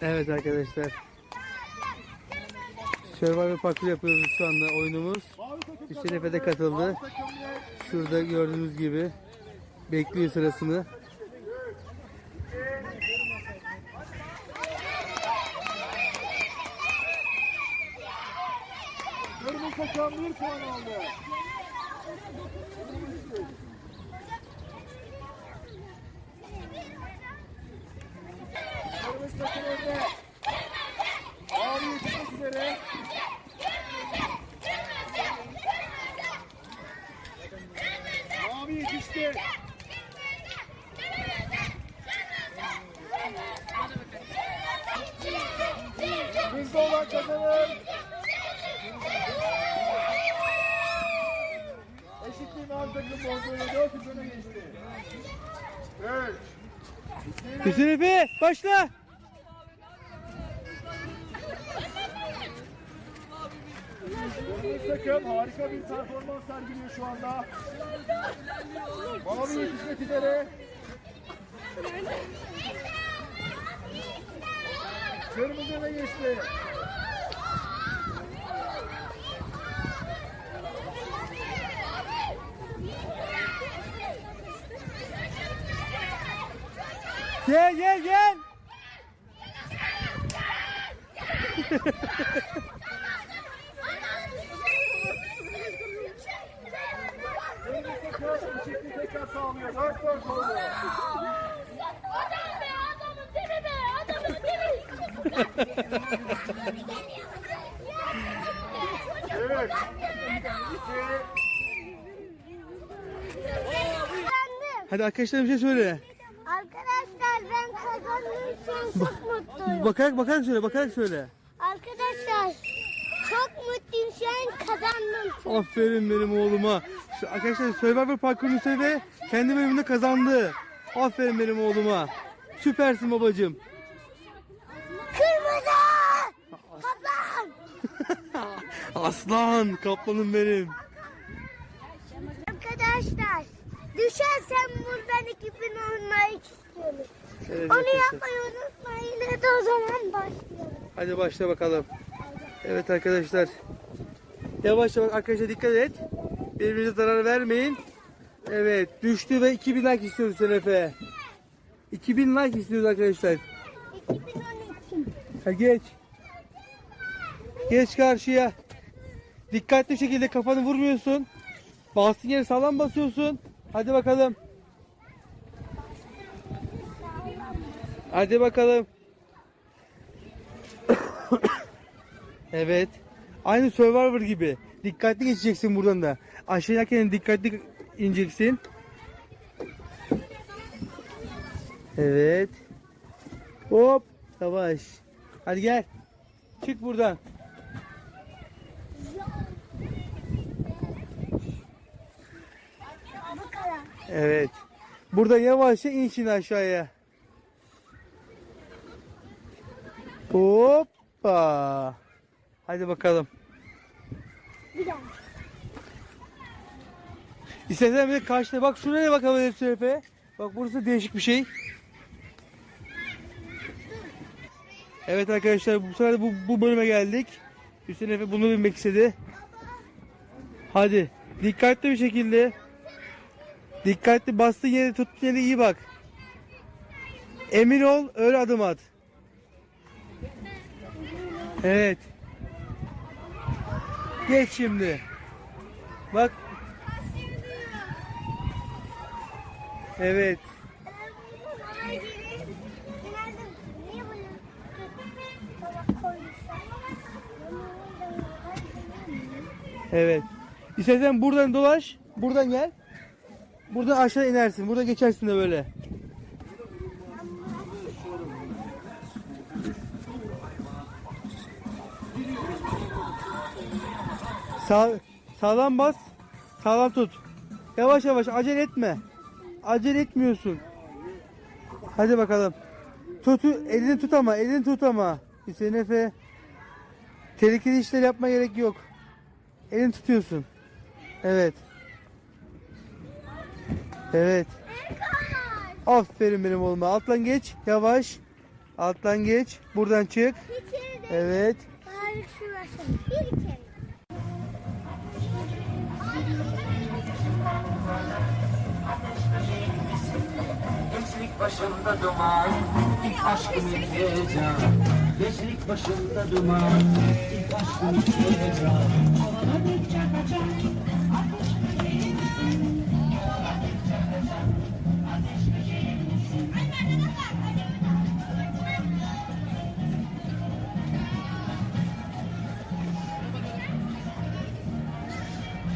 Evet arkadaşlar. Survivor parkur yapıyoruz şu anda oyunumuz. Hüseyin Efe de katıldı. Şurada gördüğünüz gibi bekliyor sırasını. Kırmızı takım bir puan aldı. Kırmızı takım önde. Mavi yetişmek üzere. Mavi yetişti. Hızlı olan kazanır. Eşitliğin mavi takım bozduğuyla 4 üç öne geçti. 3 Hüseyin Efe başla. Kırmızı takım harika bir performans sergiliyor şu anda. Mavi yetişmek üzere. Kırmızı öne geçti. Gel gel gel. tekrar sağlıyor. 4 4 oldu. Adam be adamın dibi be adamın dibi. Evet. 2 Hadi arkadaşlar bir şey söyle. Arkadaşlar ben kazandığım için çok mutluyum. Bakarak bakarak söyle bakarak söyle. Arkadaşlar çok mutluyum şu an kazandım. Aferin benim oğluma. Şu Arkadaşlar Survivor parkurunu söyle kendi bölümünde kazandı. Aferin benim oğluma. Süpersin babacığım. Kırmızı! Kaplan! Aslan kaplanım benim. Arkadaşlar düşersem buradan 2000 olmayı istiyorum. Evet, Onu yapmayı unutmayın. Hadi o zaman başlayalım. Hadi başla bakalım. Evet arkadaşlar. Yavaş yavaş arkadaşlar dikkat et. Birbirinize zarar vermeyin. Evet düştü ve 2000 like istiyoruz Senefe. 2000 like istiyoruz arkadaşlar. 2012. Hadi geç. Geç karşıya. Dikkatli şekilde kafanı vurmuyorsun. Bastığın yere sağlam basıyorsun. Hadi bakalım. Hadi bakalım. Evet. Aynı Survivor gibi. Dikkatli geçeceksin buradan da. Aşağı inerken dikkatli ineceksin. Evet. Hop. Yavaş. Hadi gel. Çık buradan. Evet. Burada yavaşça in aşağıya. Hoppa. Hadi bakalım. Bir daha. İstersen bir karşıda bak şuraya bakalım Efe. Bak burası değişik bir şey. Evet arkadaşlar bu sefer bu, bu bölüme geldik. Hüseyin Efe bunu bilmek istedi. Hadi dikkatli bir şekilde. Dikkatli bastığın yere tuttuğun yere iyi bak. Emin ol öyle adım at. Evet. Geç şimdi. Bak. Evet. Evet. İstersen buradan dolaş. Buradan gel. Buradan aşağı inersin. Burada geçersin de böyle. Sağ, sağlam bas. Sağlam tut. Yavaş yavaş acele etme. Acele etmiyorsun. Hadi bakalım. Tut, elini tut ama, elini tut ama. Hüseyin Efe. Tehlikeli işler yapma gerek yok. Elini tutuyorsun. Evet. Evet. Aferin benim oğluma. Alttan geç. Yavaş. Alttan geç. Buradan çık. Evet. Başımda duman, ilk aşkım heyecan. Gençlik başımda duman, ilk aşkım heyecan. Kovaladıkça